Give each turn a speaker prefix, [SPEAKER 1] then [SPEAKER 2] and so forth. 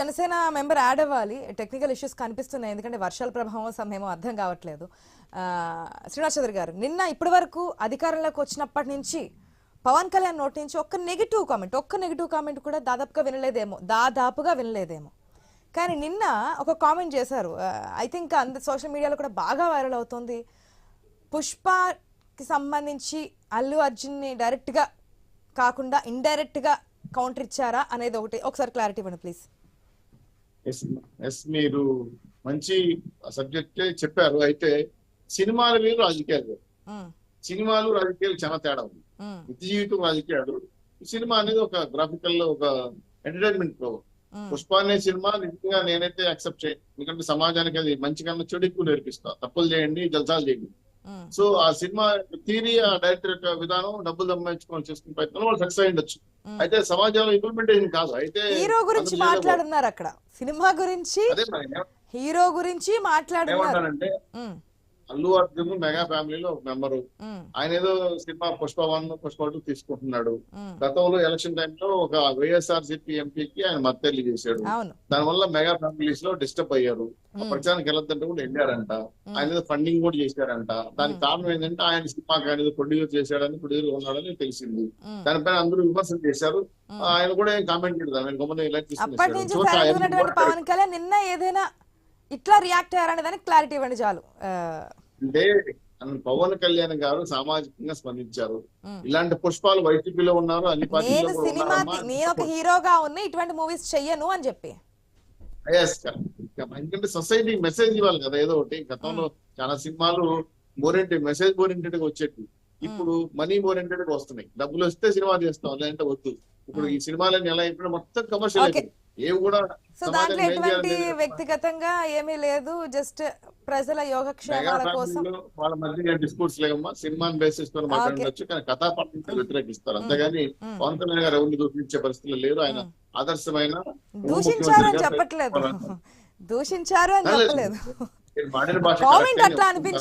[SPEAKER 1] Janasena member add అవ్వాలి. Technical issues కనిపిస్తున్నాయి. ఎందుకంటే వర్షాల ప్రభావం సమయం అర్థం కావట్లేదు. ఆ, శ్రీనివాస్ చౌదరి గారు నిన్న ఇప్పటి వరకు అధికారంలోకి వచ్చినప్పటి నుంచి పవన్ కళ్యాణ్ నోటి నుంచి ఒక్క నెగిటివ్ కామెంట్ ఒక్క నెగిటివ్ కామెంట్ కూడా దాదాపుగా వినలేదేమో దాదాపుగా వినలేదేమో. కానీ నిన్న ఒక కామెంట్ చేశారు. ఐ థింక్ అంద సోషల్ మీడియాలో కూడా బాగా వైరల్ అవుతుంది. పుష్పకి సంబంధించి అల్లు అర్జున్ని డైరెక్ట్గా కాకుండా ఇండైరెక్ట్గా కౌంటర్ ఇచ్చారా అనేది ఒకటి. ఒకసారి క్లారిటీ ఇవ్వండి ప్లీజ్.
[SPEAKER 2] ఎస్ ఎస్ మీరు మంచి సబ్జెక్ట్ చెప్పారు. అయితే సినిమాలు వేరు రాజకీయాలు వేరు సినిమాలు రాజకీయాలు చాలా తేడా ఉంది. నిత్య జీవితం రాజకీయాలు. సినిమా అనేది ఒక గ్రాఫికల్ ఒక ఎంటర్టైన్మెంట్ ప్రోగ్రామ్ పుష్ప అనే సినిమా నిజంగా నేనైతే యాక్సెప్ట్ చేయను ఎందుకంటే సమాజానికి అది మంచి కన్నా చెడు ఎక్కువ నేర్పిస్తా. తప్పులు చేయండి జల్సాలు చేయండి. సో ఆ సినిమా థీరీ ఆ డైరెక్టర్ యొక్క విధానం డబ్బులు సంపాదించుకోవాలి చేసుకునే ప్రయత్నం వాళ్ళు సక్సెస్ అయి ఉండొచ్చు. అయితే సమాజంలో ఇంప్లిమెంటేషన్ కాదు. అయితే
[SPEAKER 1] హీరో గురించి మాట్లాడున్నారు అక్కడ. సినిమా గురించి హీరో గురించి
[SPEAKER 2] ఏమంటానంటే
[SPEAKER 1] ఉమ్,
[SPEAKER 2] అల్లు అర్జున్ మెగా ఫ్యామిలీలో ఒక మెంబరు. ఆయన ఏదో cinema Pushpa one Pushpa two తీసుకుంటున్నాడు. గతంలో ఎలక్షన్ టైంలో ఒక వైఎస్ఆర్ సిపి ఎంపీకి ఆయన మద్దతు చేశాడు దానివల్ల మెగా ఫ్యామిలీస్లో డిస్టర్బ్ అయ్యారు. ప్రచారానికి వెళ్ళొద్దంటే కూడా వెళ్ళారంట. ఆయన ఏదో ఫండింగ్ కూడా చేశారంట. దానికి కారణం ఏంటంటే ఆయన సినిమాకి ఆయన ఏదో ప్రొడ్యూస్ చేశాడని ప్రొడ్యూసర్ ఉన్నాడని తెలిసింది. దానిపైన అందరూ విమర్శలు చేశారు. ఆయన కూడా ఏం కామెంట్ చేయలేదు ఆయన గమనం ఇలా
[SPEAKER 1] పవన్ కళ్యాణ్ నిన్న ఏదైనా ఇట్లా రియాక్ట్ అయ్యారనే దానికి క్లారిటీ ఇవ్వండి చాలు.
[SPEAKER 2] అంటే పవన్ కళ్యాణ్ గారు సామాజికంగా స్పందించారు. ఇలాంటి పుష్పాలు వైసీపీలో ఉన్నారు? అన్ని
[SPEAKER 1] నేను ఒక హీరోగా ఉన్నా ఇటువంటి మూవీస్ చెయ్యను అని చెప్పి.
[SPEAKER 2] ఎందుకంటే సొసైటీ మెసేజ్ ఇవ్వాలి కదా ఏదో ఒకటి. గతంలో చాలా సినిమాలు ఓరియంటెడ్ మెసేజ్ ఓరియంటెడ్గా వచ్చేది ఇప్పుడు మనీ ఓరియంటెడ్గా వస్తున్నాయి. డబ్బులు వస్తే సినిమా చేస్తాం లేదంటే వద్దు. ఇప్పుడు ఈ సినిమాలన్నీ ఎలా అయిపోయినా మొత్తం కమర్షియల్ ఏవి కూడా
[SPEAKER 1] సో దాంట్లో ఎటువంటి వ్యక్తిగతంగా ఏమీ లేదు జస్ట్ ప్రజల యోగక్షేమాల కోసం.
[SPEAKER 2] వాళ్ళ మధ్య డిస్కోర్స్ లేవమ్మా సినిమాని బేసిస్తో మాట్లాడవచ్చు కానీ కథాపరంగా వ్యతిరేకిస్తారు. అంతేగాని. పవన్ కళ్యాణ్ గారు ఎవరిని దూషించే పరిస్థితులు లేరు ఆయన ఆదర్శమైన
[SPEAKER 1] దూషించారు అని
[SPEAKER 2] ముఖ్యమంత్రిగా
[SPEAKER 1] చెప్పట్లేదు. దూషించారు అని
[SPEAKER 2] లేదు.
[SPEAKER 1] చెప్పలేదు. కామెంట్ అట్లా. అనిపించింది